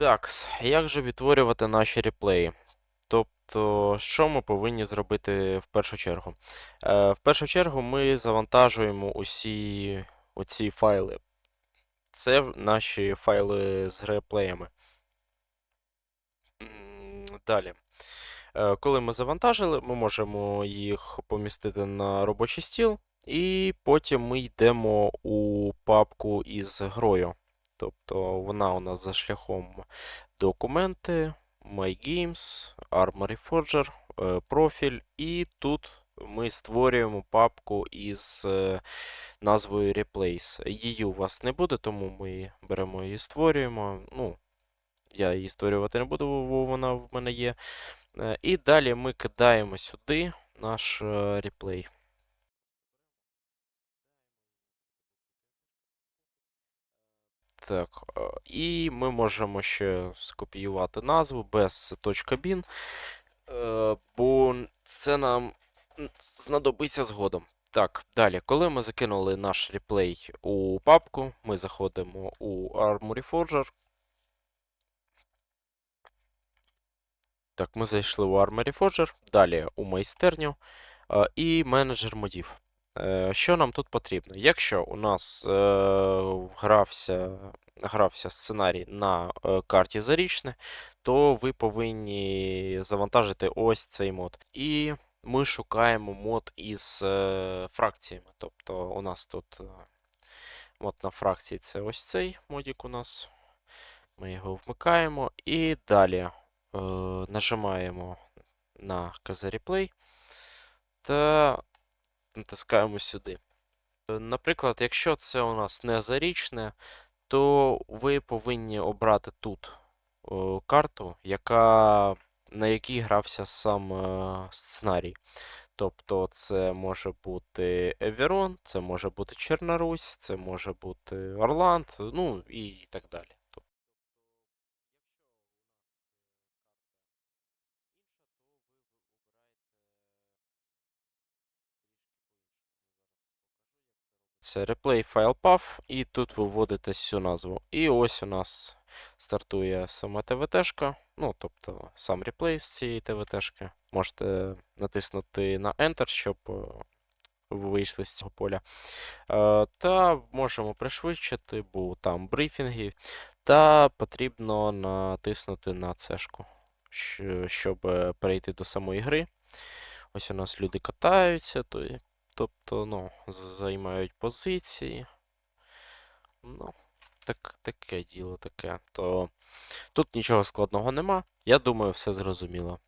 Так, як же відтворювати наші реплеї? Тобто, що ми повинні зробити в першу чергу? Е, в першу чергу ми завантажуємо усі оці файли. Це наші файли з реплеями. Далі. Е, Коли ми завантажили, ми можемо їх помістити на робочий стіл, і потім ми йдемо у папку із грою. Тобто вона у нас за шляхом документи, My Games, Armory Forger, е, профіль, і тут ми створюємо папку із е, назвою Replace. Її у вас не буде, тому ми беремо і створюємо. Ну, я її створювати не буду, бо вона в мене є. Е, І далі ми кидаємо сюди наш реплей. Так, і ми можемо ще скопіювати назву без .bin, е, бо це нам знадобиться згодом. Так, далі, коли ми закинули наш реплей у папку, ми заходимо у Armory Forger. Так, ми зайшли у Armory Forger, далі у майстерню і менеджер модів. Е, Що нам тут потрібно? Якщо у нас е, грався, грався сценарій на е, карті Зарічне, то ви повинні завантажити ось цей мод. І ми шукаємо мод із фракціями. Тобто у нас тут мод на фракції це ось цей модік у нас. Ми його вмикаємо і далі е, нажимаємо на KZ Replay та натискаємо сюди. Е, Наприклад, якщо це у нас не зарічне, то ви повинні обрати тут е, карту, яка, на якій грався сам е, сценарій. Тобто це може бути Еверон, це може бути Чорна Русь, це може бути Орланд, ну і так далі. Тобто Це replay file path, і тут ви вводите цю назву. І ось у нас стартує сама ТВТшка, ну, тобто сам реплей з цієї ТВТшки. Можете натиснути на Enter, щоб е, вийшли з цього поля. Е, Та можемо пришвидшити, бо там брифінги. Та потрібно натиснути на цешку, щоб е, перейти до самої гри. Ось у нас люди катаються, то тобто, ну, займають позиції. Ну, так, таке діло таке. То тут нічого складного нема. Я думаю, все зрозуміло.